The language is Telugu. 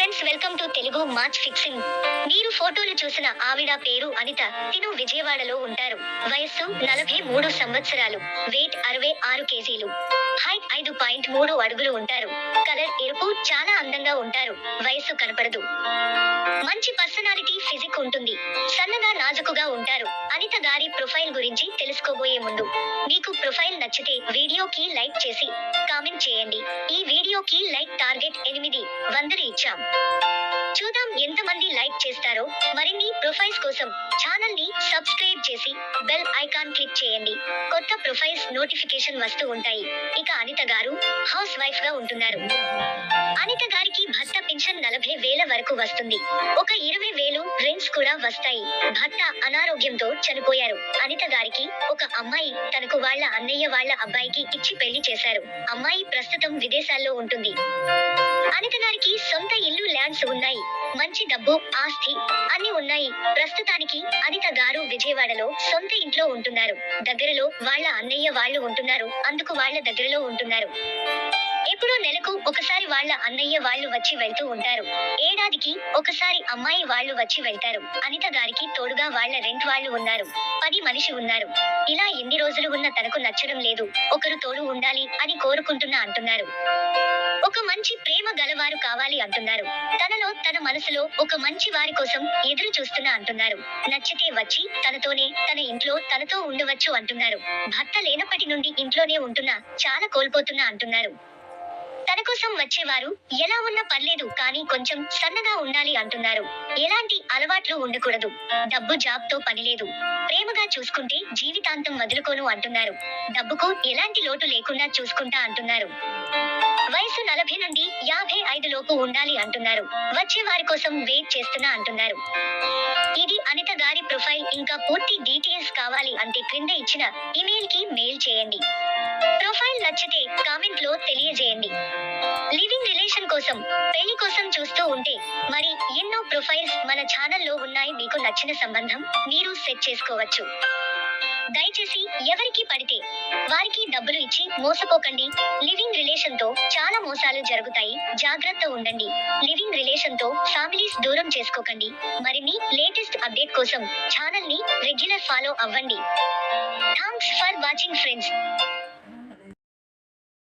Friends welcome to Telugu match fixing మీరు ఫోటోలు చూసిన ఆవిడ పేరు అనిత. తిను విజయవాడలో ఉంటారు. వయస్సు నలభై మూడు సంవత్సరాలు. వెయిట్ అరవై ఆరు కేజీలు. హైట్ ఐదు పాయింట్ మూడు అడుగులు ఉంటారు. కలర్ ఎరుపు చాలా అందంగా ఉంటారు. వయసు కనపడదు. మంచి పర్సనాలిటీ ఫిజిక్ ఉంటుంది. సన్నగా నాజుకుగా ఉంటారు. అనిత గారి ప్రొఫైల్ గురించి తెలుసుకోబోయే ముందు మీకు ప్రొఫైల్ నచ్చితే వీడియోకి లైక్ చేసి కామెంట్ చేయండి. ఈ వీడియోకి లైక్ టార్గెట్ ఎనిమిది వందలు ఇచ్చాం. ఎంతమంది లైక్ చేస్తారో మరిన్ని ప్రొఫైల్స్ కోసం ఛానల్ని సబ్స్క్రైబ్ చేసి బెల్ ఐకాన్ క్లిక్ చేయండి. కొత్త ప్రొఫైల్స్ నోటిఫికేషన్ వస్తూ ఉంటాయి. ఇక అనిత గారు హౌస్ వైఫ్గా ఉంటున్నారు. అనిత గారికి భర్త పెన్షన్ నలభై వేల వరకు వస్తుంది. ఒక ఇరవై వేలు రెంట్స్ కూడా వస్తాయి. భర్త అనారోగ్యంతో చనిపోయారు. అనిత గారికి ఒక అమ్మాయి తనకు వాళ్ళ అన్నయ్య వాళ్ళ అబ్బాయికి ఇచ్చి పెళ్ళి చేశారు. అమ్మాయి ప్రస్తుతం విదేశాల్లో ఉంటుంది. అనిత గారికి సొంత డబ్బు ఆస్తి అన్ని ఉన్నాయి. ప్రస్తుతానికి అనిత గారు విజయవాడలో సొంత ఇంట్లో ఉంటున్నారు. దగ్గరలో వాళ్ళ అన్నయ్య వాళ్ళు ఉంటున్నారు. అందుకు వాళ్ళ దగ్గరలో ఉంటున్నారు. ఎప్పుడో నెలకు ఒకసారి వాళ్ళ అన్నయ్య వాళ్ళు వచ్చి వెళ్తూ ఉంటారు. ఏడాదికి ఒకసారి అమ్మాయి వాళ్ళు వచ్చి వెళ్తారు. అనిత గారికి తోడుగా వాళ్ళ రెంట్ వాళ్ళు ఉన్నారు. పది మనిషి ఉన్నారు. ఇలా ఎన్ని రోజులు ఉన్న తనకు నచ్చడం లేదు. ఒకరు తోడు ఉండాలి అని కోరుకుంటున్నా అంటున్నారు. ఒక మంచి ప్రేమ గలవారు కావాలి అంటున్నారు. తనలో తన మనసులో ఒక మంచి వారి కోసం ఎదురు చూస్తున్నా అంటున్నారు. నచ్చితే వచ్చి తనతోనే తన ఇంట్లో తనతో ఉండవచ్చు అంటున్నారు. భర్త లేనప్పటి నుండి ఇంట్లోనే ఉంటున్నా చాలా కోల్పోతున్నా అంటున్నారు. తన కోసం వచ్చేవారు. ఎలా ఉన్నా పర్లేదు కానీ కొంచెం సన్నగా ఉండాలి అంటున్నారు. ఎలాంటి అలవాట్లు ఉండకూడదు. డబ్బు జాబ్తో పని లేదు. ప్రేమగా చూసుకుంటే జీవితాంతం వదులుకోను అంటున్నారు. డబ్బుకు ఎలాంటి లోటు లేకుండా చూసుకుంటా అంటున్నారు. వయసు నలభై నుండి యాభై ఐదు లోపు ఉండాలి అంటున్నారు. వచ్చే వారి కోసం వెయిట్ చేస్తున్నా అంటున్నారు. ఇది అనిత గారి ప్రొఫైల్. ఇంకా పూర్తి డీటెయిల్స్ కావాలి అంటే క్రింద ఇచ్చిన ఇమెయిల్కి మెయిల్ చేయండి. ప్రొఫైల్ నచ్చితే కామెంట్ కోసం పెళ్ళి కోసం చూస్తూ ఉంటే మరి ఎన్నో ప్రొఫైల్స్ మన ఛానల్లో ఉన్నాయి మీకు నచ్చిన సంబంధం? మీరు సెట్ చేసుకోవచ్చు. దయచేసి ఎవరికి పడితే వారికి డబ్బులు ఇచ్చి మోసపోకండి. లివింగ్ రిలేషన్తో చాలా మోసాలు జరుగుతాయి. జాగ్రత్త ఉండండి. లివింగ్ రిలేషన్తో ఫ్యామిలీస్ దూరం చేసుకోకండి. మరిన్ని లేటెస్ట్ అప్డేట్ కోసం ఛానల్ని రెగ్యులర్ ఫాలో అవ్వండి. Thanks for watching friends.